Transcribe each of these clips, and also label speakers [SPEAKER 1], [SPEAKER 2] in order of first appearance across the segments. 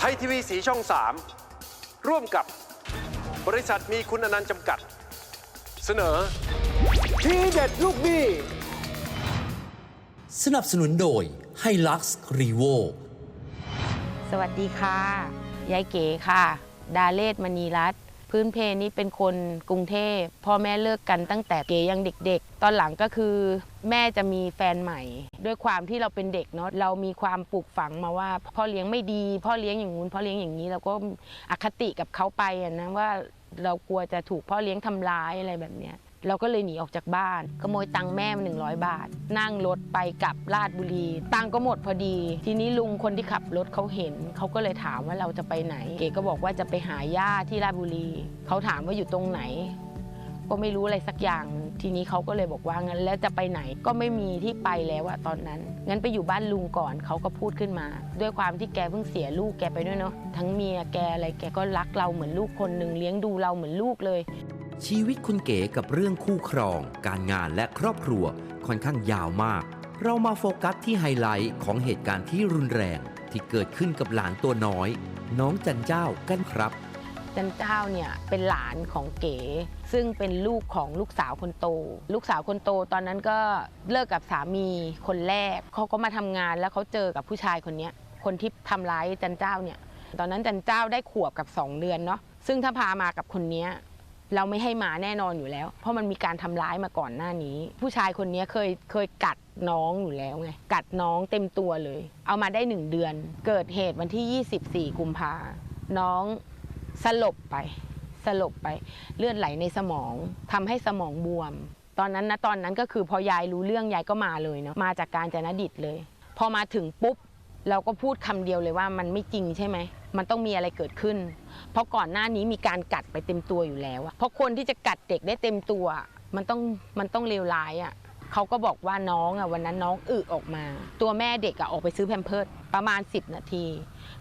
[SPEAKER 1] ไทยทีวีสีช่อง 3 ร่วมกับบริษัทมีคุณอนันต์จำกัด เสนอ
[SPEAKER 2] ทีเด็ดลูกหนี้
[SPEAKER 3] สนับสนุนโดย h i l u x r e v o
[SPEAKER 4] สวัสดีค่ะ ยายเก๋ค่ะ ดาเลศมณีรัตน์ พื้นเพนี่เป็นคนกรุงเทพพ่อแม่เลิกกันตั้งแต่เก๋ยังเด็ก ๆ ตอนหลังก็คือ แม่จะมีแฟนใหม่ ด้วยความที่เราเป็นเด็กเนาะเรามีความปลูกฝังมาว่า พ่อเลี้ยงไม่ดี พ่อเลี้ยงอย่างงู้นพ่อเลี้ยงอย่างนี้เราก็อคติกับเขาไปนะว่าเรากลัวจะถูกพ่อเลี้ยงทำร้ายอะไรแบบเนี้ย เราก็เลยหนีออกจากบ้านขโมยตังค์แม่มาหนึ่งร้อยบาท นั่งรถไปกลับลาดบุรี ตังค์ก็หมดพอดี ทีนี้ลุงคนที่ขับรถเขาเห็น เขาก็เลยถามว่าเราจะไปไหน เก๋ก็บอกว่าจะไปหาย่าที่ลาดบุรี เขาถามว่าอยู่ตรงไหน ก็ไม่รู้อะไรสักอย่าง ทีนี้เขาก็เลยบอกว่างั้นแล้วจะไปไหนก็ไม่มีที่ไปแล้วอะตอนนั้น งั้นไปอยู่บ้านลุงก่อนเขาก็พูดขึ้นมา ด้วยความที่แกเพิ่งเสียลูกแกไปด้วยเนาะทั้งเมียแกอะไรแกก็รักเราเหมือนลูกคนหนึ่งเลี้ยงดูเราเหมือนลูกเลย
[SPEAKER 3] ชีวิตคุณเก๋กับเรื่องคู่ครอง การงานและครอบครัวค่อนข้างยาวมาก เรามาโฟกัสที่ไฮไลท์ของเหตุการณ์ที่รุนแรง ที่เกิดขึ้นกับหลานตัวน้อย น้องจันเจ้ากันครับ
[SPEAKER 4] จันเจ้าเนี่ยเป็นหลานของเก๋ ซึ่งเป็นลูกของลูกสาวคนโต ลูกสาวคนโตตอนนั้นก็เลิกกับสามีคนแรกเขาก็มาทำงานแล้วเขาเจอกับผู้ชายคนเนี้ยคนที่ทำร้ายจันเจ้าเนี่ย ตอนนั้นจันเจ้าได้ขวบกับ 2 เดือนเนาะซึ่งถ้าพามากับคนเนี้ย เราไม่ให้มาแน่นอนอยู่แล้ว เพราะมันมีการทำร้ายมาก่อนหน้านี้ ผู้ชายคนนี้เคยเคยกัดน้องอยู่แล้วไงกัดน้องเต็มตัวเลย เอามาได้หนึ่งเดือน เกิดเหตุวันที่ 24 กุมภาน้องสลบไป สลบไปเลือดไหลในสมองทำให้สมองบวม ตอนนั้นนะตอนนั้นก็คือพอยายรู้เรื่องยายก็มาเลยเนาะมาจากการจนดิตเลย พอมาถึงปุ๊บเราก็พูดคำเดียวเลยว่ามันไม่จริงใช่ไหม มันต้องมีอะไรเกิดขึ้น เพราะก่อนหน้านี้มีการกัดไปเต็มตัวอยู่แล้วอะเพราะคนที่จะกัดเด็กได้เต็มตัว มันต้องมันต้องเลวร้ายอะเขาก็บอกว่าน้องอะวันนั้นน้องอึออกมา ตัวแม่เด็กอะออกไปซื้อแพมเพิร์ดประมาณ 10 นาที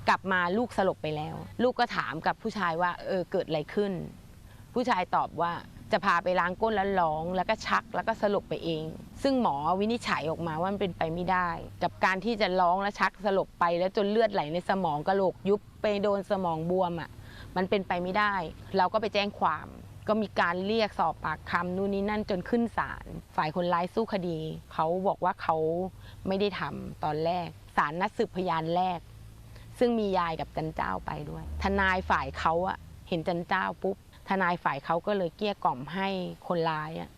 [SPEAKER 4] กลับมาลูกสลบไปแล้ว ลูกก็ถามกับผู้ชายว่าเออเกิดอะไรขึ้น ผู้ชายตอบว่า จะพาไปล้างก้นแล้วร้อง แล้วก็ชักแล้วก็สลบไปเอง ซึ่งหมอวินิจฉัยออกมาว่ามันเป็นไปไม่ได้ กับการที่จะร้องและชักสลบไป แล้วจนเลือดไหลในสมองกระโหลกยุบไปโดนสมองบวมอะมันเป็นไปไม่ได้ เราก็ไปแจ้งความ ก็มีการเรียกสอบปากคำนู่นนี่นั่นจนขึ้นศาลฝ่ายคนร้ายสู้คดี เขาบอกว่าเขาไม่ได้ทำตอนแรกศาลนัดสืบพยานแรก ซึ่งมียายกับจันเจ้าไปด้วย ทนายฝ่ายเขาอะเห็นจันเจ้าปุ๊บ ทนายฝ่ายเขาก็เลยเกลี้ยกล่อมให้คนร้ายอะ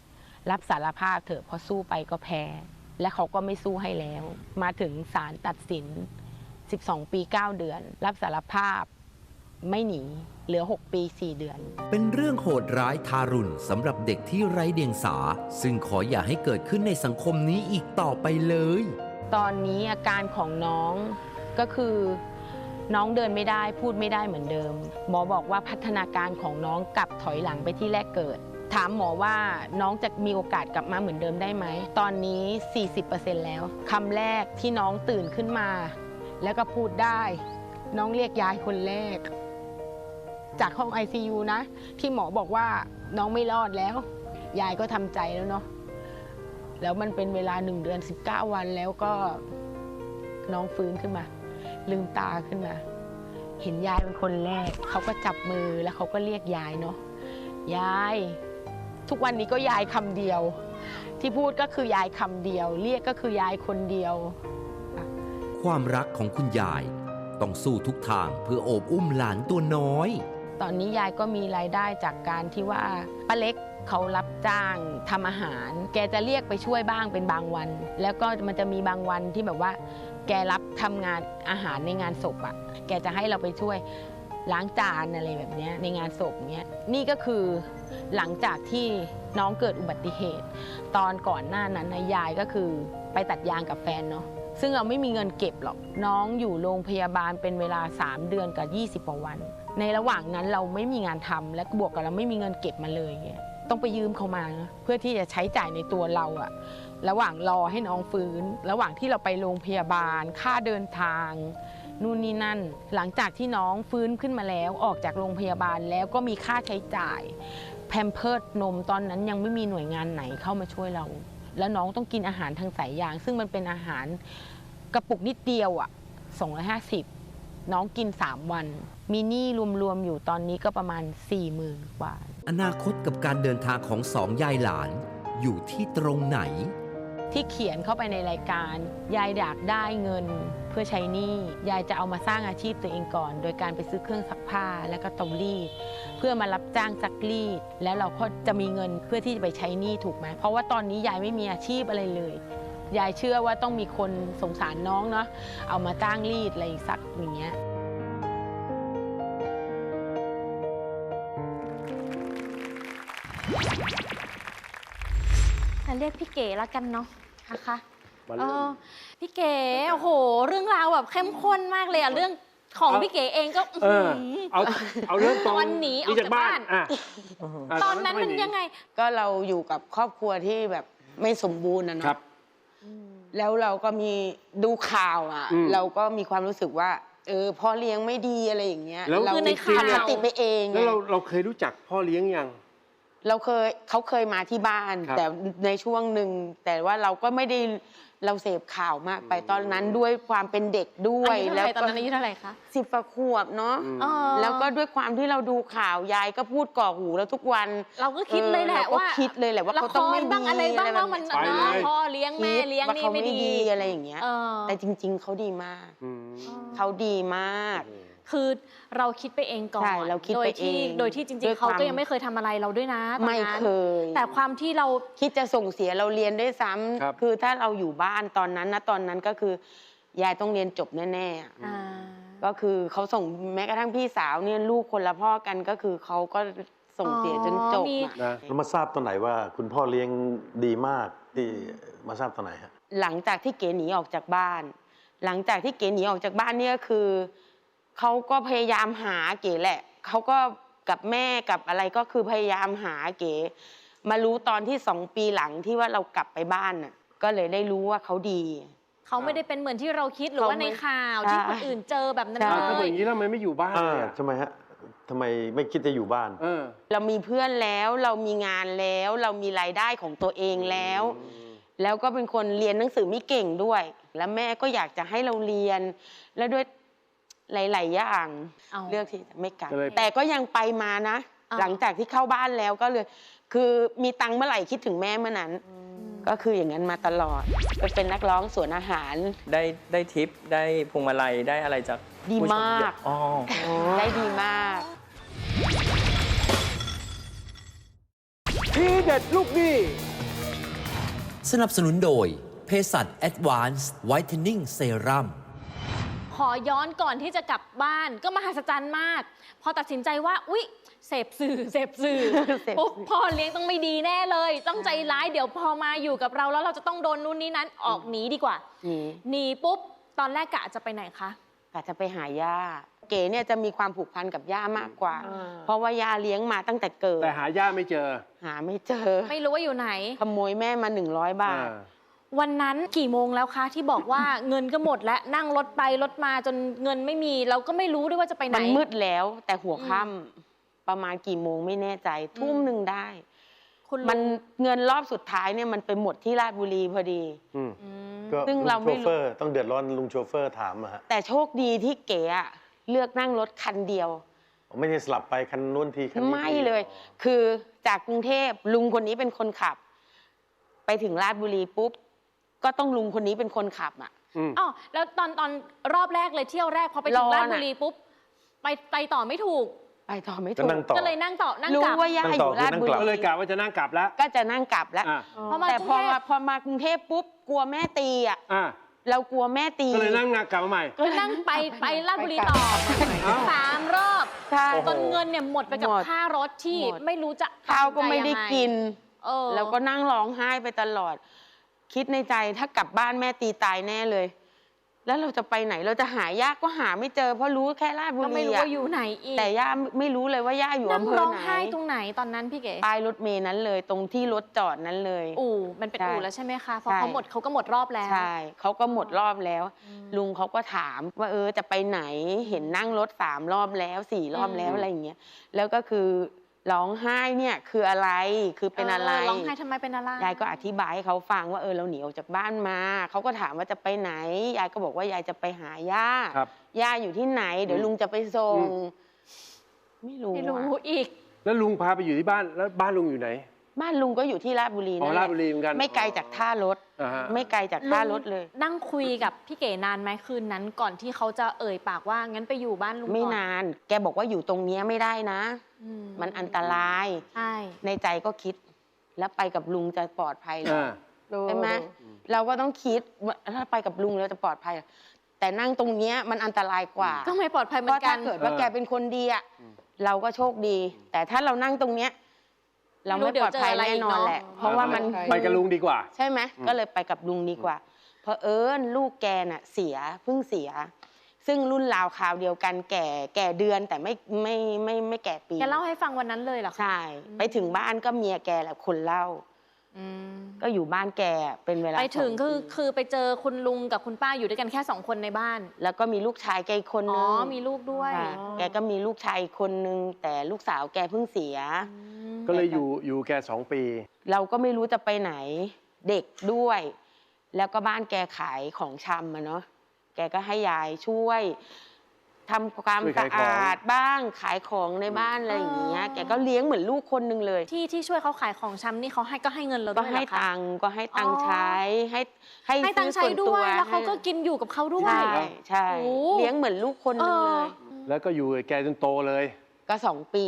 [SPEAKER 4] รับสารภาพเถอะเพราะสู้ไปก็แพ้ และเขาก็ไม่สู้ให้แล้ว มาถึงศาลตัดสิน 12 ปี 9 เดือน รับสารภาพไม่หนีเหลือ 6 ปี 4 เดือน
[SPEAKER 3] เป็นเรื่องโหดร้ายทารุณสำหรับเด็กที่ไร้เดียงสา ซึ่งขออย่าให้เกิดขึ้นในสังคมนี้อีกต่อไปเลย
[SPEAKER 4] ตอนนี้อาการของน้องก็คือ น้องเดินไม่ได้พูดไม่ได้เหมือนเดิม หมอบอกว่าพัฒนาการของน้องกลับถอยหลังไปที่แรกเกิด ถามหมอว่าน้องจะมีโอกาสกลับมาเหมือนเดิมได้ไหม ตอนนี้ 40%แล้วคำแรกที่น้องตื่นขึ้นมา แล้วก็พูดได้ น้องเรียกยายคนแรก จากห้อง ICU นะ ที่หมอบอกว่าน้องไม่รอดแล้ว ยายก็ทำใจแล้วเนาะแล้วมันเป็นเวลาหนึ่งเดือน 19 วันแล้วก็น้องฟื้นขึ้นมา ลืมตาขึ้นมา เห็นยายเป็นคนแรก เขาก็จับมือแล้วเขาก็เรียกยายเนาะยาย ทุกวันนี้ก็ยายคำเดียว ที่พูดก็คือยายคำเดียว เรียกก็คือยายคนเดียว
[SPEAKER 3] ความรักของคุณยาย ต้องสู้ทุกทางเพื่อโอบอุ้มหลานตัวน้อย
[SPEAKER 4] ตอนนี้ยายก็มีรายได้จากการที่ว่าป้าเล็ก เขารับจ้างทำอาหาร แกจะเรียกไปช่วยบ้างเป็นบางวัน แล้วก็มันจะมีบางวันที่แบบว่า แกรับทำงานอาหารในงานศพอะ่ะ แกจะให้เราไปช่วยล้างจานอะไรแบบนี้ในงานศพเนี้ยนี่ก็คือหลังจากที่น้องเกิดอุบัติเหตุ ตอนก่อนหน้านั้นนะยายก็คือไปตัดยางกับแฟนเนาะซึ่งเราไม่มีเงินเก็บหรอก น้องอยู่โรงพยาบาลเป็นเวลา 3 เดือนกับ 20กว่าวัน ในระหว่างนั้นเราไม่มีงานทำและบวกกับเราไม่มีเงินเก็บมาเลยเงี้ย ต้องไปยืมเขามา เพื่อที่จะใช้จ่ายในตัวเราอะระหว่างรอให้น้องฟื้น ระหว่างที่เราไปโรงพยาบาล ค่าเดินทาง นู่นนี่นั่น หลังจากที่น้องฟื้นขึ้นมาแล้วออกจากโรงพยาบาลแล้วก็มีค่าใช้จ่าย แพมเพิร์ดนมตอนนั้นยังไม่มีหน่วยงานไหนเข้ามาช่วยเรา แล้วน้องต้องกินอาหารทางสายยาง ซึ่งมันเป็นอาหารกระปุกนิดเดียวอะ่ะ250
[SPEAKER 5] น้องกิน 3 วัน มีหนี้รวมๆอยู่ตอนนี้ก็ประมาณ 4 0,000กว่า
[SPEAKER 3] อนาคตกับการเดินทางของสองยายหลาน อยู่ที่ตรงไหน
[SPEAKER 5] ที่เขียนเข้าไปในรายการ ยายอยากได้เงินเพื่อใช้หนี้ยายจะเอามาสร้างอาชีพตัวเองก่อน โดยการไปซื้อเครื่องซักผ้าและก็เตารีด เพื่อมารับจ้างซักรีด แล้วเราก็จะมีเงินเพื่อที่จะไปใช้หนี้ถูกไหมเพราะว่าตอนนี้ยายไม่มีอาชีพอะไรเลยยายเชื่อว่าต้องมีคนสงสารน้องเนาะเอามาจ้างรีดอะไรสักอย่างเงี้ย
[SPEAKER 6] แต่เรียกพี่เก๋แล้วกันเนาะนะคะ
[SPEAKER 1] มา
[SPEAKER 6] เอ
[SPEAKER 1] เริ่
[SPEAKER 6] อ
[SPEAKER 1] ม
[SPEAKER 6] พี่เก๋โอ้โห เรื่องราวแบบเข้มข้นมากเลยอะเรื่องของ
[SPEAKER 1] เอา
[SPEAKER 6] พี่เก๋เองก็
[SPEAKER 1] เออ
[SPEAKER 6] หือ
[SPEAKER 1] เอาเอาเริ่มตอน
[SPEAKER 6] วันหนีออกจากบ้าน
[SPEAKER 1] อะะ
[SPEAKER 6] ตอนนั้นมัน
[SPEAKER 1] ค่อห
[SPEAKER 6] ยังไง
[SPEAKER 4] ก็เราอยู่กับครอบครัวที่แบบไม่สมบูรณ์นะ
[SPEAKER 1] ครับ
[SPEAKER 4] เนาะแล้วเราก็มีดูข่าวอะ
[SPEAKER 1] อืม
[SPEAKER 4] เราก็มีความรู้สึกว่า เออพ่อเลี้ยงไม่ดีอะไรอย่างเงี้ย
[SPEAKER 1] แล้ว
[SPEAKER 4] เรา
[SPEAKER 6] คือใน
[SPEAKER 4] อ
[SPEAKER 6] ข่าว
[SPEAKER 4] คติไปเอง
[SPEAKER 1] แล้วเรา
[SPEAKER 4] ไง
[SPEAKER 1] เราเคยรู้จักพ่อเลี้ยงยัง
[SPEAKER 4] เราเคยเขาเคยมาที่บ้าน
[SPEAKER 1] ครับ
[SPEAKER 4] แต่ในช่วงหนึ่งแต่ว่าเราก็ไม่ได้เราเสพข่าวมากไปตอนนั้นด้วยความเป็นเด็กด้ว
[SPEAKER 6] อายยุเท่า
[SPEAKER 4] แล้ว
[SPEAKER 6] ไหร่ตอน
[SPEAKER 4] ก็
[SPEAKER 6] นั้นอายุเท่าไหร่คะ
[SPEAKER 4] สิบกว่าขวบเนาะ
[SPEAKER 1] อืม
[SPEAKER 6] เออ
[SPEAKER 4] แล้วก็ด้วยความที่เราดูข่าวยายก็พูดก่อหูเราทุกวัน
[SPEAKER 6] เราก็คิดเลยแหละ
[SPEAKER 4] ออราก็
[SPEAKER 6] ว่า
[SPEAKER 4] คิดเลยแหละว่า
[SPEAKER 6] ละ
[SPEAKER 4] เขา
[SPEAKER 6] ค
[SPEAKER 4] ต้อง
[SPEAKER 6] ร
[SPEAKER 4] ไม่ดี
[SPEAKER 6] บ้างอะไรบ้าง
[SPEAKER 4] แบบ
[SPEAKER 6] ว่ามัน
[SPEAKER 1] ไปเลย
[SPEAKER 6] พ่อเลี้ยงแม่
[SPEAKER 4] คิด
[SPEAKER 6] เลี้ยง
[SPEAKER 4] ว่า
[SPEAKER 6] นี่
[SPEAKER 4] เขา
[SPEAKER 6] ไม่
[SPEAKER 4] ไม่
[SPEAKER 6] ดี
[SPEAKER 4] ดีอะไรอย่างเงี้ย
[SPEAKER 6] เออ
[SPEAKER 4] แต่จริง ๆเขาดีมาก
[SPEAKER 1] อืม
[SPEAKER 4] เขาดีมาก
[SPEAKER 6] คือเราคิดไปเองก่อน
[SPEAKER 4] ใช่เราคิด
[SPEAKER 6] โด
[SPEAKER 4] ไป
[SPEAKER 6] ยที่
[SPEAKER 4] เอง
[SPEAKER 6] โดยที่จริ
[SPEAKER 4] ด้
[SPEAKER 6] ง
[SPEAKER 4] วย
[SPEAKER 6] ๆเขา
[SPEAKER 4] ความ
[SPEAKER 6] ก็ยังไม่เคยทำอะไรเราด้วยนะตอน
[SPEAKER 4] ไม่
[SPEAKER 6] นั้น
[SPEAKER 4] เคย
[SPEAKER 6] แต่ความที่เรา
[SPEAKER 4] คิดจะส่งเสียเราเรียนด้วยซ้ำ
[SPEAKER 1] ครับ
[SPEAKER 4] คือถ้าเราอยู่บ้านตอนนั้นนะตอนนั้นก็คือยายต้องเรียนจบแน่ๆอะ
[SPEAKER 6] อ่า
[SPEAKER 4] ก็คือเขาส่งแม้กระทั่งพี่สาวเนี่ยลูกคนละพ่อกันก็คือเขาก็ส่งเสียจนจบ
[SPEAKER 6] อ๋อมี
[SPEAKER 4] อะ
[SPEAKER 1] นะ
[SPEAKER 7] เรามาทราบตอนไหนว่าคุณพ่อเลี้ยงดีมากที่มาทราบตอนไหนฮะ
[SPEAKER 4] หลังจากที่เก๋หนีออกจากบ้าน หลังจากที่เก๋หนีออกจากบ้านเนี่ยคือ เขาก็พยายามหาเก๋แหละเขาก็กับแม่กับอะไรก็คือพยายามหาเก๋มารู้ตอนที่สองปีหลังที่ว่าเรากลับไปบ้านน่ะ ก็เลยได้รู้ว่าเขาดี
[SPEAKER 6] เขาไม่ได้เป็นเหมือนที่เราคิดหรือว่าในข่าว
[SPEAKER 4] ใช่
[SPEAKER 6] ที่คนอื่นเจอแบบนั้น
[SPEAKER 4] ใช่
[SPEAKER 1] อะถ้า
[SPEAKER 6] เล
[SPEAKER 1] เป็นอยย่างนี้แล้วทำไมไม่อยู่บ้าน
[SPEAKER 7] อ่า
[SPEAKER 1] เลยอะ
[SPEAKER 7] ทำไมฮะทำไมไม่คิดจะอยู่บ้าน
[SPEAKER 1] เออ
[SPEAKER 4] เรามีเพื่อนแล้วเรามีงานแล้ว เรามีรายได้ของตัวเองแล้ว แล้วก็เป็นคนเรียนหนังสือไม่เก่งด้วย แล้วแม่ก็อยากจะให้เราเรียน แล้วด้วย หลาย ๆ อย่าง
[SPEAKER 6] เอา
[SPEAKER 4] เลือกที่จะไม่กลับ
[SPEAKER 1] ก็เลย
[SPEAKER 4] แต่ก็ยังไปมานะ
[SPEAKER 6] อ้าว
[SPEAKER 4] หลังจากที่เข้าบ้านแล้วก็เลย คือมีตังค์เมื่อไหร่คิดถึงแม่เมื่อนั้น ก็คืออย่างนั้นมาตลอดไปเป็นนักร้องสวนอาหาร
[SPEAKER 8] ได้ได้ทิปได้พวงมาลัยได้อะไรจาก
[SPEAKER 4] ดี
[SPEAKER 8] ผู้ช
[SPEAKER 4] มาก
[SPEAKER 8] เยอะอ๋อ
[SPEAKER 4] ได้ดีมาก
[SPEAKER 7] ทีเด็ดลูกหนี้
[SPEAKER 3] สนับสนุนโดยเภสัช Advanced Whitening Serum
[SPEAKER 6] ข อย้อนก่อนที่จะกลับบ้านก็มหัศจรรย์มาก พอตัดสินใจว่า อุ๊ย เสพสื่อเสพสื่อ
[SPEAKER 4] เสพสื่อ
[SPEAKER 6] ปุ๊บพ่อเลี้ยงต้องไม่ดีแน่เลย ต้องใจร้ายเดี๋ยวพอมาอยู่กับเราแล้วเราจะต้องโดนนู่นนี่นั้นออกหนีดีกว่า
[SPEAKER 4] นี่
[SPEAKER 6] หนีปุ๊บตอนแรกกะจะไปไหนคะ
[SPEAKER 4] กะจะไปหาย่า เก๋เนี่ยจะมีความผูกพันกับย่ามากกว่า
[SPEAKER 1] อ่า
[SPEAKER 4] เพราะว่าย่าเลี้ยงมาตั้งแต่เกิด
[SPEAKER 1] แต่หาย่าไม่เจอ
[SPEAKER 4] หาไม่เจอ
[SPEAKER 6] ไม่รู้ว่าอยู่ไหน
[SPEAKER 4] ขโมยแม่มาหนึ่งร้อยบาท
[SPEAKER 1] อ่า
[SPEAKER 6] วันนั้นกี่โมงแล้วคะที่บอกว่าเงินก็หมดแล้วนั่งรถไปรถมาจนเงินไม่มีเราก็ไม่รู้ด้วยว่าจะไปไหน
[SPEAKER 4] มันมืดแล้ว แต่หัวค่ำประมาณกี่โมงไม่แน่ใจทุ่มหนึ่งได้
[SPEAKER 6] คุณลุง
[SPEAKER 4] มันเงินรอบสุดท้ายเนี่ยมันไปหมดที่ราชบุรีพอดี
[SPEAKER 1] อืม
[SPEAKER 6] อืม
[SPEAKER 7] ก็
[SPEAKER 4] ซึ่ง
[SPEAKER 7] ลุ
[SPEAKER 4] เรา
[SPEAKER 7] ง
[SPEAKER 4] ไม่
[SPEAKER 7] โช
[SPEAKER 4] รู้
[SPEAKER 7] เฟอร์ต้องเดือดร้อนลุงโชเฟอร์ถามอะฮะ
[SPEAKER 4] แต่โชคดีที่เก๋อะเลือกนั่งรถคันเดียว
[SPEAKER 7] ไม่ได้สลับไปคันนู้นทีคันนี้
[SPEAKER 4] ไม่
[SPEAKER 7] ที
[SPEAKER 4] เลย คือจากกรุงเทพลุงคนนี้เป็นคนขับ ไปถึงราชบุรีปุ๊บ ก็ต้องลุงคนนี้เป็นคนขับอะ
[SPEAKER 1] อืม
[SPEAKER 6] อ๋อแล้วตอนตอนรอบแรกเลยเที่ยวแรกพอไปถึ
[SPEAKER 4] ร้
[SPEAKER 6] ง
[SPEAKER 4] อน
[SPEAKER 6] ราช
[SPEAKER 4] อะ
[SPEAKER 6] บุรีปุ๊บไปไปต่อไม่ถูก
[SPEAKER 4] ไปต่อไม่
[SPEAKER 7] ก็
[SPEAKER 4] ถูก
[SPEAKER 7] นั่งต่อ
[SPEAKER 6] ก็เลยนั่งต่อนั่ง
[SPEAKER 4] รู้
[SPEAKER 6] กลับ
[SPEAKER 4] ว่าย่า
[SPEAKER 7] นั่ง
[SPEAKER 4] อ
[SPEAKER 7] ต่อยู่
[SPEAKER 4] ราชบุ
[SPEAKER 7] คือนั่งกลับ
[SPEAKER 1] ก็
[SPEAKER 4] รี
[SPEAKER 1] เลยกะว่าจะนั่งกลับแล้ว
[SPEAKER 4] ก็จะนั่งกลับแล้ว
[SPEAKER 1] อ่า
[SPEAKER 6] พอมา
[SPEAKER 4] แต่
[SPEAKER 6] ก
[SPEAKER 4] พ
[SPEAKER 6] รุ
[SPEAKER 4] อง
[SPEAKER 6] เท
[SPEAKER 4] มา
[SPEAKER 6] พ
[SPEAKER 4] พอมากรุงเทพปุ๊บกลัวแม่ตีอะ
[SPEAKER 1] อ่า
[SPEAKER 4] เรากลัวแม่ตี
[SPEAKER 1] ก็เลยนั่งกลับมาใหม่
[SPEAKER 6] ก็นั่งไปไปราชบุรีต่อ
[SPEAKER 1] เอ้า
[SPEAKER 6] สามรอบ
[SPEAKER 4] ใช่
[SPEAKER 6] จนเงินเนี่ยหมดไปกับ
[SPEAKER 4] หมด
[SPEAKER 6] ค่ารถที่
[SPEAKER 4] หมด
[SPEAKER 6] ไม่รู้จะ
[SPEAKER 4] ข้าวก็ไม่ได้
[SPEAKER 6] ตัดสินใจ
[SPEAKER 4] กิน
[SPEAKER 6] ยังไงเออ
[SPEAKER 4] แล้วก็นั่งร้องไห้ไปตลอด คิดในใจถ้ากลับบ้านแม่ตีตายแน่เลย แล้วเราจะไปไหนเราจะหายากก็หาไม่เจอเพราะรู้แค่ราชบุ
[SPEAKER 6] ก็ไม่
[SPEAKER 4] รี
[SPEAKER 6] รู้
[SPEAKER 4] อะ
[SPEAKER 6] ว่าอยู่ไหนอีก
[SPEAKER 4] แต่ย่าไม่รู้เลยว่าย่าอยู่
[SPEAKER 6] นั่ง
[SPEAKER 4] อำเภอ
[SPEAKER 6] ร้อง
[SPEAKER 4] ไหน
[SPEAKER 6] ไห้ตรงไหนตอนนั้นพี่เก๋
[SPEAKER 4] ป้ายรถเมย์นั้นเลย ตรงที่รถจอดนั้นเลย
[SPEAKER 6] อู่มันเป็น
[SPEAKER 4] ใช่
[SPEAKER 6] อู่แล้วใช่ไหมคะพอ
[SPEAKER 4] ใช่
[SPEAKER 6] เขาหมดเขาก็หมดรอบแล้ว
[SPEAKER 4] ใช่เขาก็หมดรอบแล้ว
[SPEAKER 6] อืม
[SPEAKER 4] ลุงเขาก็ถามว่าเออจะไปไหนเห็นนั่งรถสามรอบแล้วสี่รอบแล้ว
[SPEAKER 6] อืม
[SPEAKER 4] อะไรอย่างเงี้ยแล้วก็คือ ร้องไห้เนี่ยคืออะไรคือเป็นอะไร
[SPEAKER 6] ร้องไห้ทำไมเป็นอะไร
[SPEAKER 4] ยายก็อธิบายให้เขาฟังว่าเออเราหนีออกจากบ้านมาเขาก็ถามว่าจะไปไหนยายก็บอกว่ายายจะไปหาย่า
[SPEAKER 1] ครับ
[SPEAKER 4] ย่าอยู่ที่ไหน เดี๋ยวลุงจะไปส่ง
[SPEAKER 1] อืม
[SPEAKER 4] ไม่รู้
[SPEAKER 6] ไม่รู้
[SPEAKER 4] อะ
[SPEAKER 6] อีก
[SPEAKER 1] แล้วลุงพาไปอยู่ที่บ้านแล้วบ้านลุงอยู่ไหน
[SPEAKER 4] บ้านลุงก็อยู่ที่ราชบุรี
[SPEAKER 1] อ๋อ
[SPEAKER 4] นั่นแห
[SPEAKER 1] รา
[SPEAKER 4] ละ
[SPEAKER 1] ชบุรีเหมือนกัน
[SPEAKER 4] ไม่ไกลจากท่ารถ
[SPEAKER 1] อ่าฮะ
[SPEAKER 4] ไม่ไกลจากท่ารถเลย
[SPEAKER 6] นั่งคุยกับพี่เก๋นานไหมคืนนั้นก่อนที่เขาจะเอ่ยปากว่างั้นไปอยู่บ้านลุงก่อน
[SPEAKER 4] ไม่นาน แกบอกว่าอยู่ตรงเนี้ยไม่ได้นะ
[SPEAKER 6] อื
[SPEAKER 4] มันอันตราย
[SPEAKER 6] ใช่
[SPEAKER 4] ในใจก็คิด แล้วไปกับลุงจะปลอดภัยเหรอ
[SPEAKER 1] อ่า
[SPEAKER 4] ใช่ไหมเราก็ต้องคิดว่าถ้าไปกับลุงเราจะปลอดภัยเหรอแต่นั่งตรงเนี้ยมันอันตรายกว่า
[SPEAKER 6] ก็ไม่ปลอดภัยเหมื
[SPEAKER 4] เพ
[SPEAKER 6] อน
[SPEAKER 4] ราะ
[SPEAKER 6] กั
[SPEAKER 4] ถ้าน เกิดว่า
[SPEAKER 1] เออ
[SPEAKER 4] แกเป็นคนดีอะ
[SPEAKER 1] อืม
[SPEAKER 4] เราก็โชคดี แต่ถ้าเรานั่งตรงเนี้ย เราไม่ปลอดภัยแน่นอนแหละ เพราะว่ามัน
[SPEAKER 1] ไปกับลุงดีกว่า
[SPEAKER 4] ใช่ไหม
[SPEAKER 1] อืม
[SPEAKER 4] ก็เลยไปกับลุงดีกว่า เพราะเอิญลูกแกน่ะเสียเพิ่งเสีย ซึ่งรุ่นราวคราวเดียวกันแก่แก่เดือนแต่ไม่ไม่ไม่ไม่แก่ปี
[SPEAKER 6] แกเล่าให้ฟังวันนั้นเลยเหรอคะ
[SPEAKER 4] ใช่ ไปถึงบ้านก็เมียแกแหละคนเล่า
[SPEAKER 6] อืม
[SPEAKER 4] ก็อยู่บ้านแกเป็นเวลา
[SPEAKER 6] ไปถึง
[SPEAKER 4] ส
[SPEAKER 6] คือ
[SPEAKER 4] ปี
[SPEAKER 6] คือไปเจอคุณลุงกับคุณป้าอยู่ด้วยกันแค่สองคนในบ้าน
[SPEAKER 4] แล้วก็มีลูกชายแกอีกคน
[SPEAKER 6] อ๋
[SPEAKER 4] นึ
[SPEAKER 6] องมีลูกด้วย
[SPEAKER 4] ค่ะแกก็มีลูกชายอีกคนนึง แต่ลูกสาวแกเพิ่งเสีย
[SPEAKER 6] อืม
[SPEAKER 1] ก็เลยอยู่อยู่แกสองปี
[SPEAKER 4] เราก็ไม่รู้จะไปไหนเด็กด้วย แล้วก็บ้านแกขายของชำอะเนาะแกก็ให้ยายช่วย ทำความ
[SPEAKER 1] ช่วย
[SPEAKER 4] สะ
[SPEAKER 1] ขายของ
[SPEAKER 4] อาดบ้างขายของในบ้านอะไรอย่างเงี้ย แกก็เลี้ยงเหมือนลูกคนหนึงเลย
[SPEAKER 6] ที่ที่ช่วยเขาขายของชำนี่เขาให้ก็ให้เงินเรา
[SPEAKER 4] ก็
[SPEAKER 6] ด้วยเหร
[SPEAKER 4] ให้
[SPEAKER 6] อคะ
[SPEAKER 4] ตังค์ก็ให้ตังค์
[SPEAKER 6] อ๋อ
[SPEAKER 4] ใช้ให้ให้
[SPEAKER 6] ให้ตังค์ใช้
[SPEAKER 4] ซื้อส่น
[SPEAKER 6] ด้วยแล้วเขา
[SPEAKER 4] ให้
[SPEAKER 6] ก็กินอยู่กับเขาด้วย
[SPEAKER 4] ใช่ใช่
[SPEAKER 6] โอ้
[SPEAKER 4] เลี้ยงเหมือนลูกคนห
[SPEAKER 6] เอ
[SPEAKER 4] นึง
[SPEAKER 6] อ
[SPEAKER 4] เลย
[SPEAKER 1] แล้วก็อยู่กับแกจนโตเลย
[SPEAKER 4] ก็สองปี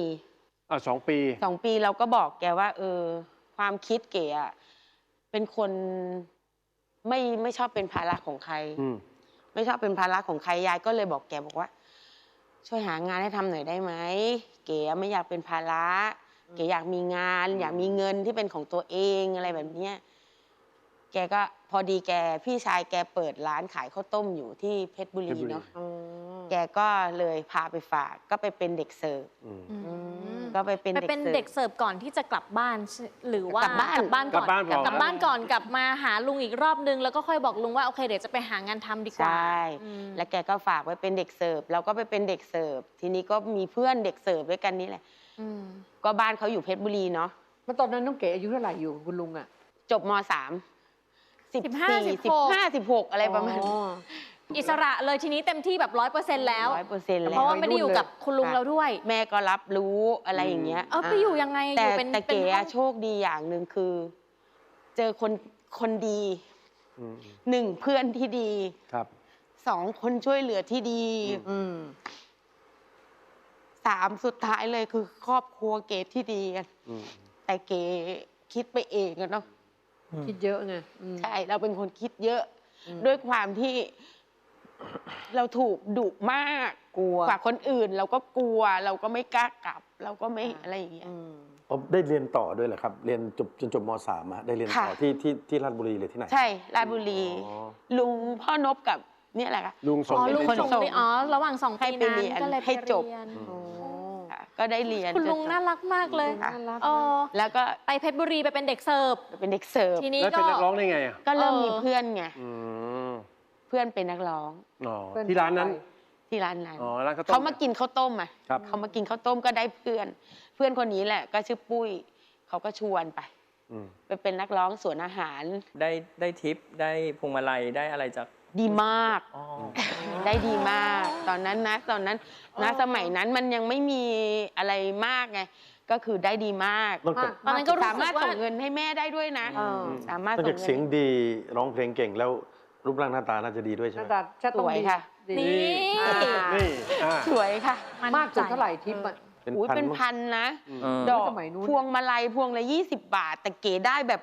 [SPEAKER 1] อะสองปี
[SPEAKER 4] สองปีเราก็บอกแกว่า เออ ความคิดเก๋อะเป็นคนไม่ไม่ชอบเป็นภาระของใคร
[SPEAKER 1] อืม
[SPEAKER 4] ไม่ชอบเป็นภาระของใครยายก็เลยบอกแกบอกว่า ช่วยหางานให้ทำหน่อยได้ไหมเก๋ไม่อยากเป็นภาระเก๋อยากมีงาน อยากมีเงินที่เป็นของตัวเองอะไรแบบเนี้ยแกก็พอดีแกพี่ชายแกเปิดร้านขายข้าวต้มอยู่ที่เพชรบุรี
[SPEAKER 1] เพชรบุรี
[SPEAKER 4] เนาะแกก็เลยพาไปฝากก็ไปเป็นเด็กเสิร์ฟ
[SPEAKER 1] อืม
[SPEAKER 6] อืม
[SPEAKER 4] ก็ไปเป็น
[SPEAKER 6] ไป
[SPEAKER 4] เด็ก
[SPEAKER 6] เป็น
[SPEAKER 4] เสิร์ฟ
[SPEAKER 6] เด็กเสิร์ฟก่อนที่จะกลับบ้านใช่หรือว่าก
[SPEAKER 4] ลับบ้าน
[SPEAKER 6] กลับบ้าน
[SPEAKER 1] กลั
[SPEAKER 6] ก่
[SPEAKER 1] บ
[SPEAKER 6] อน
[SPEAKER 1] บ้านก่อน
[SPEAKER 6] กลับบ้านก่อนกลับมาหาลุงอีกรอบนึง แล้วก็ค่อยบอกลุงว่าโอเคเดี๋ยวจะไปหางานทำดีก
[SPEAKER 4] ใช
[SPEAKER 6] ว่า่อืม
[SPEAKER 4] แล้วแกก็ฝากไว้เป็นเด็กเสิร์ฟเราก็ไปเป็นเด็กเสิร์ฟทีนี้ก็มีเพื่อนเด็กเสิร์ฟด้วยกันนี่แหละ
[SPEAKER 6] อืม
[SPEAKER 4] ก็บ้านเขาอยู่เพชรบุรีเนาะ
[SPEAKER 9] แล้วตอนนั้นน้องเก๋อายุเท่าไหร่อยู่กับคุณลุงอะ
[SPEAKER 4] จบมสามสิบ
[SPEAKER 6] สิบห้า
[SPEAKER 4] สี่
[SPEAKER 6] สิ
[SPEAKER 4] สิ
[SPEAKER 6] บบหก
[SPEAKER 4] ห้าสิบหกอะไรประมาณ
[SPEAKER 9] อ๋อ
[SPEAKER 6] อิสระเลยทีนี้เต็มที่แบบร้อยเปอร์เซ็นต์แล้ว
[SPEAKER 4] ร้อยเปอร์เซ็นต์
[SPEAKER 6] เพ
[SPEAKER 4] แล้
[SPEAKER 6] ราะ
[SPEAKER 4] ว
[SPEAKER 6] ว่าไม่ได้อยู่กับคุณลุง
[SPEAKER 4] ค่ะ
[SPEAKER 6] เราด้วย
[SPEAKER 4] แม่ก็รับรู้อะไรอย่างเงี้ย
[SPEAKER 6] เออไปอยู่ยังไงอ
[SPEAKER 4] แต่
[SPEAKER 6] ยู่เป็น
[SPEAKER 4] แต่
[SPEAKER 6] เป็น
[SPEAKER 4] เก๋
[SPEAKER 6] ห้อ
[SPEAKER 4] อะ
[SPEAKER 6] ง
[SPEAKER 4] โชคดีอย่างหนึ่งคือ เจอคนคนดี
[SPEAKER 1] อืม
[SPEAKER 4] หนึ่งเพื่อนที่ดี
[SPEAKER 1] ครับ
[SPEAKER 4] สองคนช่วยเหลือที่ดี
[SPEAKER 1] อืม
[SPEAKER 9] อืม
[SPEAKER 4] สามสุดท้ายเลยคือครอบครัวเก๋ที่ดีกัน
[SPEAKER 1] อืม
[SPEAKER 4] แต่เก๋คิดไปเองอะเนาะ
[SPEAKER 9] คิดเยอะไงอืม
[SPEAKER 4] ใช่ เราเป็นคนคิดเยอะ
[SPEAKER 9] อืม
[SPEAKER 4] ด้วยความที่ เราถูกดุมาก
[SPEAKER 9] กลัว
[SPEAKER 4] กว่าคนอื่น เราก็กลัว เราก็ไม่กล้ากลับ เราก็ไม่อะไรอย่างเงี้ย
[SPEAKER 9] อืม
[SPEAKER 7] ผมได้เรียนต่อด้วยเหรอครับ เรียนจบจนจบมสามอะได้เรียนต่อ
[SPEAKER 4] ค่ะ
[SPEAKER 7] ที่ที่ที่ราชบุรีหรือที่ไหน
[SPEAKER 4] ใช่ราชบุรี
[SPEAKER 7] อ๋อ
[SPEAKER 4] ลุงพ่อนบกับเนี่ยแหละค่ะ
[SPEAKER 1] ลุงส่ง
[SPEAKER 6] อ๋อ
[SPEAKER 1] ไป
[SPEAKER 6] ลุง
[SPEAKER 1] เรียน
[SPEAKER 6] ส่ง
[SPEAKER 1] จบ
[SPEAKER 6] ไปอ๋อระหว่างสอง
[SPEAKER 4] ให้
[SPEAKER 6] ปี
[SPEAKER 4] ไป
[SPEAKER 6] นั้น
[SPEAKER 4] เรียน
[SPEAKER 6] ก็เลยไป
[SPEAKER 4] ให้จบ
[SPEAKER 6] เรียน
[SPEAKER 1] อืม
[SPEAKER 4] ค่ะก็ได้เรียน
[SPEAKER 6] คุณลุง
[SPEAKER 4] จนจบ
[SPEAKER 6] น่ารักมากเลย
[SPEAKER 4] ค่ะ
[SPEAKER 9] น่ารัก
[SPEAKER 6] เออ
[SPEAKER 4] แล้วก็
[SPEAKER 6] ไปเพชรบุรีไปเป็นเด็กเสิร์ฟ
[SPEAKER 4] เป็นเด็กเสิร์ฟ
[SPEAKER 6] ทีนี้
[SPEAKER 1] แล้ว
[SPEAKER 6] ก็
[SPEAKER 1] เป็นนักร้องได้ไงอะ
[SPEAKER 4] ก็เริ่ม
[SPEAKER 6] เออ
[SPEAKER 4] มีเพื่อนไง
[SPEAKER 1] อืม
[SPEAKER 4] เพื่อนเป็นนักร้อง
[SPEAKER 1] อ๋อ
[SPEAKER 9] เพื่อน
[SPEAKER 1] ที่ร้านนั้น
[SPEAKER 4] ที่ร้านนั้น
[SPEAKER 1] อ๋อร้านข้าวต้ม
[SPEAKER 4] เขามากินข้าวต้มอะ
[SPEAKER 1] ครับ
[SPEAKER 4] เขามากินข้าวต้มก็ได้เพื่อน เพื่อนคนนี้แหละ ก็ชื่อปุ้ยเขาก็ชวนไป
[SPEAKER 1] อืม
[SPEAKER 4] ไปเป็นนักร้องสวนอาหาร
[SPEAKER 8] ได้ได้ทิปได้พวงมาลัยได้อะไรจาก
[SPEAKER 4] ดีมาก
[SPEAKER 8] อ๋อ
[SPEAKER 4] ได้ดีมาก ตอนนั้นนะ ตอนนั้นนะสมัยนั้นมันยังไม่มีอะไรมากไง ก็คือได้ดีมาก
[SPEAKER 7] นอกจาก
[SPEAKER 6] ตอนนั้นก็รู้
[SPEAKER 4] สา
[SPEAKER 6] สึ
[SPEAKER 4] มารถ
[SPEAKER 6] กว่า
[SPEAKER 4] ส่งเงินให้แม่ได้ด้วยนะ
[SPEAKER 9] เออ
[SPEAKER 4] สามารถ
[SPEAKER 7] นอก
[SPEAKER 4] ส่
[SPEAKER 7] จาก
[SPEAKER 4] งเงิ
[SPEAKER 7] เสียง
[SPEAKER 4] น
[SPEAKER 7] ดีร้องเพลงเก่งแล้ว รูปร่างหน้าตาน่าจะดีด้วยใช่
[SPEAKER 9] ห
[SPEAKER 7] ไห
[SPEAKER 9] น้ามตาชาติต้อง
[SPEAKER 4] สวย
[SPEAKER 9] ดี
[SPEAKER 4] ค่ะ
[SPEAKER 9] ดี
[SPEAKER 6] นี่
[SPEAKER 9] อ่า
[SPEAKER 1] นี่อ่า
[SPEAKER 4] สวยค่ะ
[SPEAKER 9] มากสุดเท่าไหร่ทิปอะ
[SPEAKER 7] เป็น
[SPEAKER 4] อุ้ย
[SPEAKER 7] พัน
[SPEAKER 4] เป็น
[SPEAKER 7] มั้ง
[SPEAKER 4] พันนะ
[SPEAKER 8] เออ
[SPEAKER 4] ดอก
[SPEAKER 9] สมัยนู้น
[SPEAKER 4] พวงมาลัยพวงละยี่สิบบาท แต่เก๋ได้แบบ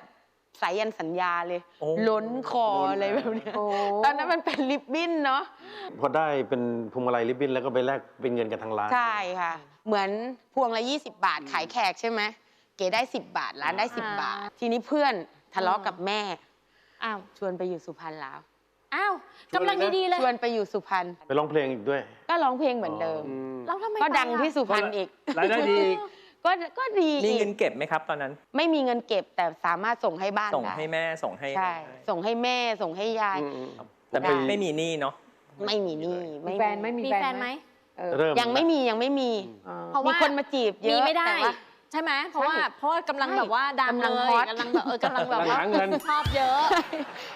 [SPEAKER 4] สายยันสัญญาเลย
[SPEAKER 8] โอ้
[SPEAKER 4] ล้นคออะไรแบบเนี้ย
[SPEAKER 9] โอ้
[SPEAKER 4] ตอนนั้นมันเป็นริบบิ้นเนาะ
[SPEAKER 7] พอได้เป็นพวงมาลัยริบบิ้นแล้วก็ไปแลกเป็นเงินกันทางร้าน
[SPEAKER 4] ใช่ค่ะ เหมือนพวงละยี่สิบบาทขายแขกใช่ไหม เก๋ได้สิบบาท ร้านได้สิบบาท ทีนี้เพื่อนทะเลาะกับแม่
[SPEAKER 6] อ้าว
[SPEAKER 4] ชวนไปอยู่สุพรรณแล้ว
[SPEAKER 6] อ้าวกำลังดีๆเลย
[SPEAKER 4] ชวนไปอยู่สุพรรณ
[SPEAKER 7] ไปร้องเพลงอีกด้วย
[SPEAKER 4] ก็ร้องเพลงเหมือนเดิม
[SPEAKER 1] อืม
[SPEAKER 6] แล้วทำไม
[SPEAKER 4] ก็
[SPEAKER 6] ไป
[SPEAKER 4] ดังที่
[SPEAKER 6] อะ
[SPEAKER 4] สุพรรณอีก
[SPEAKER 1] รายได้ดีอีก
[SPEAKER 4] ก็ก็ดี
[SPEAKER 8] มี
[SPEAKER 4] อี
[SPEAKER 8] เงิ
[SPEAKER 4] ก
[SPEAKER 8] นเก็บไหมครับตอนนั้น
[SPEAKER 4] ไม่มีเงินเก็บแต่สามารถส่งให้บ้าน
[SPEAKER 8] ส่ง
[SPEAKER 4] ได้
[SPEAKER 8] ให้แม่ส่งให้
[SPEAKER 4] ใช่ส่งให้แม่ส่งให้ยาย
[SPEAKER 1] อืมอืม
[SPEAKER 8] แต่ไม่
[SPEAKER 4] ได้
[SPEAKER 8] ไม่มีหนี้เนาะ
[SPEAKER 4] ไม่มีหนี่
[SPEAKER 9] มีแฟนไหม
[SPEAKER 6] มีแฟนไหม
[SPEAKER 9] เออ
[SPEAKER 7] เริ่ม
[SPEAKER 4] ยังไม่มียังไม่มี
[SPEAKER 9] อ่า
[SPEAKER 6] เพราะ
[SPEAKER 4] มี
[SPEAKER 6] ว่า
[SPEAKER 4] คนมาจีบเยอะ
[SPEAKER 6] มีไม่ได้
[SPEAKER 4] แต่ว่า
[SPEAKER 6] ใช่ไหมเพราะว่า
[SPEAKER 4] ใช่
[SPEAKER 6] เพราะว่ากำลังแบบว่าดัง
[SPEAKER 4] กำลัง
[SPEAKER 6] เลย
[SPEAKER 4] ฮอต
[SPEAKER 6] กำลังแบบเออกำลังแบบ
[SPEAKER 1] กำลัง
[SPEAKER 6] ว่า
[SPEAKER 1] หาเงิน
[SPEAKER 6] ชอบเยอะ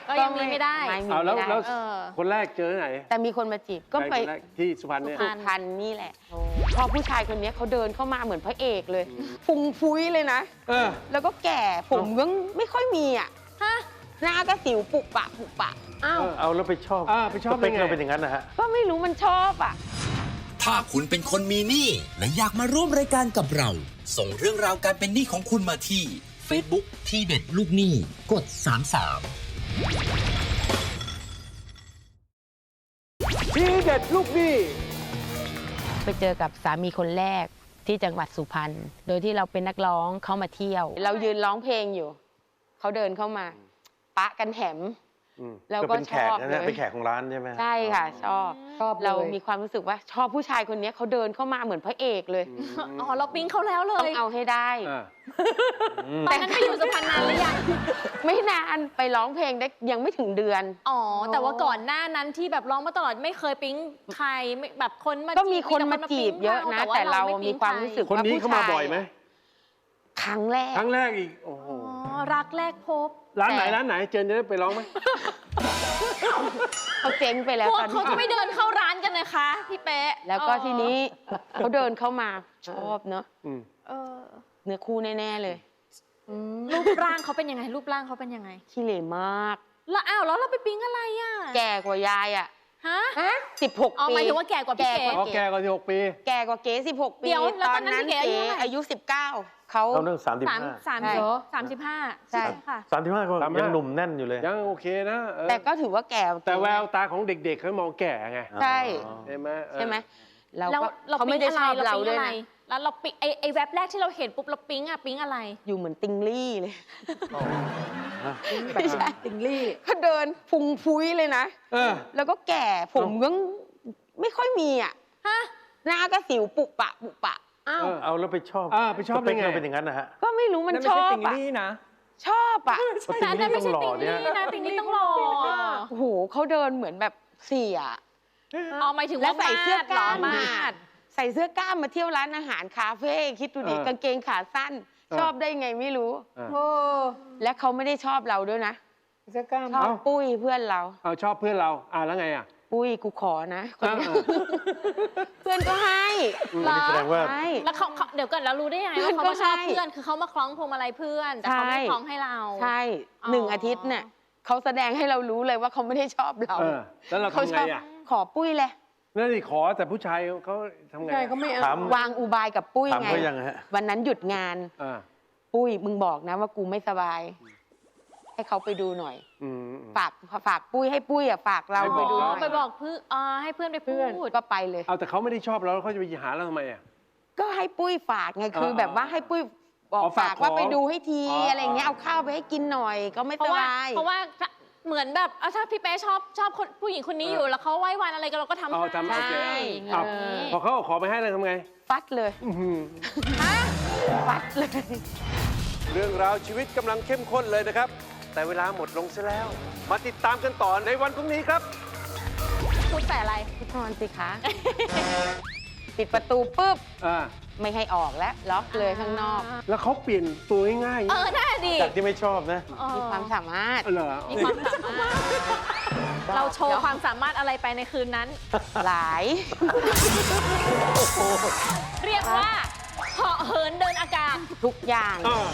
[SPEAKER 6] ก็ยังมีไม่ได้
[SPEAKER 4] ไม่มี
[SPEAKER 1] เอาแล้ว
[SPEAKER 4] ไม่ได้
[SPEAKER 1] แล้ว
[SPEAKER 6] เออ
[SPEAKER 1] คนแรกเจอที่ไหน
[SPEAKER 4] แต่มีคนมาจีบก็ไป
[SPEAKER 1] ใครคนแรกที่สุพรรณเนี่ย
[SPEAKER 6] สุ
[SPEAKER 4] สุพรรณนี่แหละ พอผู้ชายคนนี้เขาเดินเข้ามาเหมือนพระเอกเลยพุงพุ้ยเลยนะ
[SPEAKER 1] เออ
[SPEAKER 4] แล้วก็แก่ผมยังไม่ค่อยมีอะ
[SPEAKER 6] ฮะ
[SPEAKER 4] หน้าก็สิวปุกปะปุกปะ
[SPEAKER 9] อ้าว
[SPEAKER 7] เอาแล้วไปชอบ
[SPEAKER 1] อ่าไปชอบ
[SPEAKER 7] สเปค
[SPEAKER 1] ได้ไง
[SPEAKER 7] เราเป็นอย่างนั้นนะฮะ
[SPEAKER 4] ก็ไม่รู้มันชอบอะ
[SPEAKER 3] ถ้าคุณเป็นคนมีหนี้และอยากมาร่วมรายการกับเรา ส่งเรื่องราวการเป็นหนี้ของคุณมาที่ Facebook ที่เด็ดลูกหนี้กด 33
[SPEAKER 1] ทีเด็ดลูกหนี้
[SPEAKER 5] ไปเจอกับสามีคนแรกที่จังหวัดสุพรรณ โดยที่เราเป็นนักร้องเขามาเที่ยว
[SPEAKER 4] เรายืนร้องเพลงอยู่ เขาเดินเข้ามา ปะกันแถม
[SPEAKER 7] อืม
[SPEAKER 4] แล้วก็
[SPEAKER 7] เป็นแขก
[SPEAKER 4] ชอบ
[SPEAKER 7] นะ
[SPEAKER 4] เลย
[SPEAKER 7] เป็นแขกของร้านใช่ไหม
[SPEAKER 4] ใช่ค่ะ ชอบ
[SPEAKER 9] ชอบเลย
[SPEAKER 4] เรามีความรู้สึกว่าชอบผู้ชายคนนี้เขาเดินเข้ามาเหมือนพระเอกเลย
[SPEAKER 6] อ๋อเราปิ๊งเขาแล้วเล
[SPEAKER 4] ต้อย งเอาให้ได้
[SPEAKER 1] อ่า
[SPEAKER 7] อืม
[SPEAKER 6] ตอนนั้นไปอยู่สุพรรณนานหรือยัง
[SPEAKER 4] ไม่นานไปร้องเพลงได้ยังไม่ถึงเดือน
[SPEAKER 6] อ๋อ แต่ว่าก่อนหน้านั้นที่แบบร้องมาตลอดไม่เคยปิ๊งใครไม่แบบคนมา
[SPEAKER 4] ก็มี
[SPEAKER 6] จีบ
[SPEAKER 4] คนมา
[SPEAKER 6] แต่
[SPEAKER 4] จีบเยอะนะ
[SPEAKER 6] ปิ๊ง
[SPEAKER 4] แต่เรา
[SPEAKER 6] ไมี
[SPEAKER 4] ความรู้สึก
[SPEAKER 1] คนนี้
[SPEAKER 4] ผู้
[SPEAKER 1] เข้ามา
[SPEAKER 4] ช
[SPEAKER 1] บ่อยไหม
[SPEAKER 4] ครั้งแรก
[SPEAKER 1] ครั้งแรกอีก โอ้โห
[SPEAKER 6] อ๋อ รักแรกพบ
[SPEAKER 1] ร้านไหน
[SPEAKER 4] แต่
[SPEAKER 1] ร้านไหนเจนจะได้ไปร้องไหม
[SPEAKER 4] เขาเจ๊งไปแล้ว
[SPEAKER 6] พวก
[SPEAKER 4] ตอน
[SPEAKER 6] เขาจะ
[SPEAKER 4] นี้
[SPEAKER 6] ไม่เดินเข้าร้านกันนะคะ พี่เป๊ะ
[SPEAKER 4] แล้วก็ทีนี้เขาเดินเข้ามาชอบเนอะ
[SPEAKER 1] อืม
[SPEAKER 6] เออ
[SPEAKER 4] เนื้อคู่แน่ๆเลย
[SPEAKER 6] รูปร่างเขาเป็นยังไง รูปร่างเขาเป็นยังไง
[SPEAKER 4] ขี้เหร่มาก
[SPEAKER 6] แล้วอ้าวแล้วเราไปปิ๊งอะไรอะ
[SPEAKER 4] แก่กว่ายายอะ
[SPEAKER 6] ฮะ
[SPEAKER 4] สิบหก
[SPEAKER 6] อ๋อ
[SPEAKER 4] ปี
[SPEAKER 6] หมายถึงว่าแก่กว่าพี่
[SPEAKER 4] แก่
[SPEAKER 6] เก๋
[SPEAKER 4] กว่า
[SPEAKER 1] อ๋อแกก็สิบหกปี
[SPEAKER 4] แก่กว่าเก๋สิบหกปี
[SPEAKER 6] เดี๋ยวแล้วตอนนั้นพี่เก๋อายุเท่าไหร่
[SPEAKER 4] อายุสิบเก้า เขา
[SPEAKER 7] เขาเรื่องสามสิบ
[SPEAKER 6] สาม
[SPEAKER 7] ห้า
[SPEAKER 6] สาม
[SPEAKER 4] ใช่
[SPEAKER 6] สิบสามสิบห้า
[SPEAKER 4] ใช่
[SPEAKER 6] ค่ะ
[SPEAKER 7] สามสิบห้าก็
[SPEAKER 1] สามสิบห้ายั
[SPEAKER 7] ยั งหนุ่มแน่นอยู่เลย
[SPEAKER 1] ยังโอเคนะเออ
[SPEAKER 4] แต่ก็ถือว่าแก่
[SPEAKER 1] แต่แววตาของเด็กๆเขามองแก่ไง
[SPEAKER 4] ใช่
[SPEAKER 7] อ๋อ
[SPEAKER 1] ใช่ไหมเออ
[SPEAKER 4] ใช่ไหมเรา
[SPEAKER 6] แล้ว
[SPEAKER 4] ก็
[SPEAKER 6] เรา
[SPEAKER 4] เขา
[SPEAKER 6] ปิ๊
[SPEAKER 4] ไม่
[SPEAKER 6] ง
[SPEAKER 4] ได้
[SPEAKER 6] อะไร
[SPEAKER 4] ชอบ
[SPEAKER 6] เรา
[SPEAKER 4] เรา
[SPEAKER 6] ปิ๊ง
[SPEAKER 4] ด้วย
[SPEAKER 6] อะไร
[SPEAKER 4] นะ
[SPEAKER 6] แล้วเราปิ๊งไอไอแว็บแรกที่เราเห็นปุ๊บเราปิ๊งอะปิ๊งอะไร
[SPEAKER 4] อยู่เหมือนติงลี่เลย
[SPEAKER 9] แบบติงลี่
[SPEAKER 4] เขาเดินพุงพุ้ยเลยนะ
[SPEAKER 1] เออ
[SPEAKER 4] แล้วก็แก่ผมยังไม่ค่อยมีอะ
[SPEAKER 6] ฮะ
[SPEAKER 4] หน้าก็สิวปุกปะปุกปะ
[SPEAKER 9] อ้าว
[SPEAKER 1] เออ
[SPEAKER 7] เอาแล้วไปชอบ
[SPEAKER 1] อ่าไปชอบ
[SPEAKER 7] สเปค
[SPEAKER 1] ได้ไง
[SPEAKER 7] เราเป็นอย่างนั้นนะฮะ
[SPEAKER 4] ก็ไม่รู้มัน
[SPEAKER 8] นั่น
[SPEAKER 4] ช
[SPEAKER 8] ไม่
[SPEAKER 4] อ
[SPEAKER 8] ใช่
[SPEAKER 4] บ
[SPEAKER 8] ติง
[SPEAKER 4] อะ
[SPEAKER 8] ลี่นะ
[SPEAKER 4] ชอบอะ
[SPEAKER 6] แต่อันนั้นไม่ใช่
[SPEAKER 7] ต้องหล่
[SPEAKER 6] ติ
[SPEAKER 7] องเนี่ย
[SPEAKER 6] ลี่นะติงลี่ต้องหล่อ
[SPEAKER 4] โอ้โหเขาเดินเหมือนแบบเสีย
[SPEAKER 6] อ๋อหมายถึง
[SPEAKER 4] แล้
[SPEAKER 6] ว่า ว
[SPEAKER 4] ใส่เสื้อกล้าม
[SPEAKER 6] มา
[SPEAKER 4] มา
[SPEAKER 6] ด
[SPEAKER 4] ใส่เสื้อกล้ามมาเที่ยวร้านอาหารคาเฟ่คิดดูดิ
[SPEAKER 1] เออ
[SPEAKER 4] กางเกงขาสั้น
[SPEAKER 1] เออ
[SPEAKER 4] ชอบได้ไงไม่รู้
[SPEAKER 1] เออ
[SPEAKER 9] โอ้
[SPEAKER 4] และเขาไม่ได้ชอบเราด้วยนะ
[SPEAKER 9] เสื้อกล้าม
[SPEAKER 4] ชอบ
[SPEAKER 1] เอ้า
[SPEAKER 4] ปุ้ยเพื่อนเรา
[SPEAKER 1] เอาชอบเพื่อนเราอ่าแล้วไงอะ
[SPEAKER 4] ปุ้ยกูขอนะคนเนี้ย
[SPEAKER 1] เออ
[SPEAKER 4] เพื่อนก็ให้
[SPEAKER 7] อันนี้แสดงว่า
[SPEAKER 4] ให้
[SPEAKER 6] แล้วเขาเขาเดี๋ยวก่อนเรารู้ได้ยังไงว่าเขามาชอบเพื่อนคือเขามาคล้องพวงมาลัยเพื่อน แต่เขาไม่
[SPEAKER 4] ใช่
[SPEAKER 6] คล้องให้เรา
[SPEAKER 4] ใช่
[SPEAKER 6] อ๋อ
[SPEAKER 4] หนึ่งอาทิตย์เนี่ยเขาแสดงให้เรารู้เลยว่าเขาไม่ได้ชอบเรา
[SPEAKER 1] เออแล้วเรา
[SPEAKER 4] เขา
[SPEAKER 1] ทำ
[SPEAKER 4] ช
[SPEAKER 1] ไง
[SPEAKER 4] อบ
[SPEAKER 1] อะ
[SPEAKER 4] ขอปุ้ยเลย
[SPEAKER 1] นั่นนี่ขอแต่ผู้ชายเขาทำไง
[SPEAKER 9] ใช่
[SPEAKER 1] อะ
[SPEAKER 9] เขาไม่เอา
[SPEAKER 7] ถาม
[SPEAKER 4] วางอุบายกับปุ้ย
[SPEAKER 7] ถาม
[SPEAKER 4] ไง
[SPEAKER 7] เขายังฮะ
[SPEAKER 4] วันนั้นหยุดงาน
[SPEAKER 1] อ่า
[SPEAKER 4] ปุ้ยมึงบอกนะว่ากูไม่สบาย ให้เขาไปดูหน่อย
[SPEAKER 1] อืมอืม
[SPEAKER 4] ฝากฝากปุ้ยให้ปุ้ยอะฝากเรา
[SPEAKER 1] ให้
[SPEAKER 4] ไป
[SPEAKER 1] บอก
[SPEAKER 4] ดูห
[SPEAKER 6] อ๋
[SPEAKER 4] น่
[SPEAKER 6] อ
[SPEAKER 4] อย
[SPEAKER 6] ไปบอกเพื่อนอ่าให้เพื่อนไปพูด
[SPEAKER 4] ก็ไปเลย
[SPEAKER 1] เอาแต่เขาไม่ได้ชอบเราแล้วเขาจะไปหาเราทำไมอะ
[SPEAKER 4] ก็ให้ปุ้ยฝากไงคือ
[SPEAKER 1] อ๋อ
[SPEAKER 4] แบบว่าให้ปุ้ยบอ
[SPEAKER 1] อ๋
[SPEAKER 4] ก
[SPEAKER 1] อฝา
[SPEAKER 4] ฝากกว่า
[SPEAKER 1] ของ
[SPEAKER 4] ไปดูให้ที
[SPEAKER 1] อ๋ออ
[SPEAKER 4] อะไรอย่างเงี้ยเอาข้าวไปให้กินหน่อยก็ไม่
[SPEAKER 6] เพ
[SPEAKER 4] ส
[SPEAKER 6] ราะว่า
[SPEAKER 4] บาย
[SPEAKER 6] เพราะว่าเหมือนแบบอะถ้าพี่เป๊ะชอบชอบคนผู้หญิงคนนี้อยู่แล้วเขาไหว้วันอะไรก็เราก็ทำ
[SPEAKER 1] เอา
[SPEAKER 6] ให้
[SPEAKER 1] ทำโอเค
[SPEAKER 4] ใช่
[SPEAKER 1] เอา
[SPEAKER 4] เออ
[SPEAKER 1] พอเขาเอาขอไปให้เราทำไง
[SPEAKER 4] ฟัดเลย
[SPEAKER 1] อื้อหือ
[SPEAKER 4] ฟัดเลย
[SPEAKER 1] เรื่องราวชีวิตกำลังเข้มข้นเลยนะครับ แต่เวลาหมดลงซะแล้ว มาติดตามกันต่อในวันพรุ่งนี้ครับ
[SPEAKER 6] พูดแต่อะไร
[SPEAKER 4] พุทธนสิคะ ปิดประตูปุ๊บ
[SPEAKER 1] อ่า
[SPEAKER 4] ไม่ให้ออกแล้วล็อกเลยข้างนอก
[SPEAKER 1] แล้วเขาเปลี่ยนตัวง่ายๆ
[SPEAKER 6] เออน่าดี
[SPEAKER 7] จากที่ไม่ชอบนะ
[SPEAKER 6] เออ
[SPEAKER 4] มีความสามารถ
[SPEAKER 1] เหรอ
[SPEAKER 6] มีความสามารถ เราโชว์ความสามารถอะไรไปในคืนนั้น
[SPEAKER 4] หลาย
[SPEAKER 6] เรียกว่าเหาะเหินเดินอากาศ
[SPEAKER 4] ทุกอย่าง
[SPEAKER 1] อ่า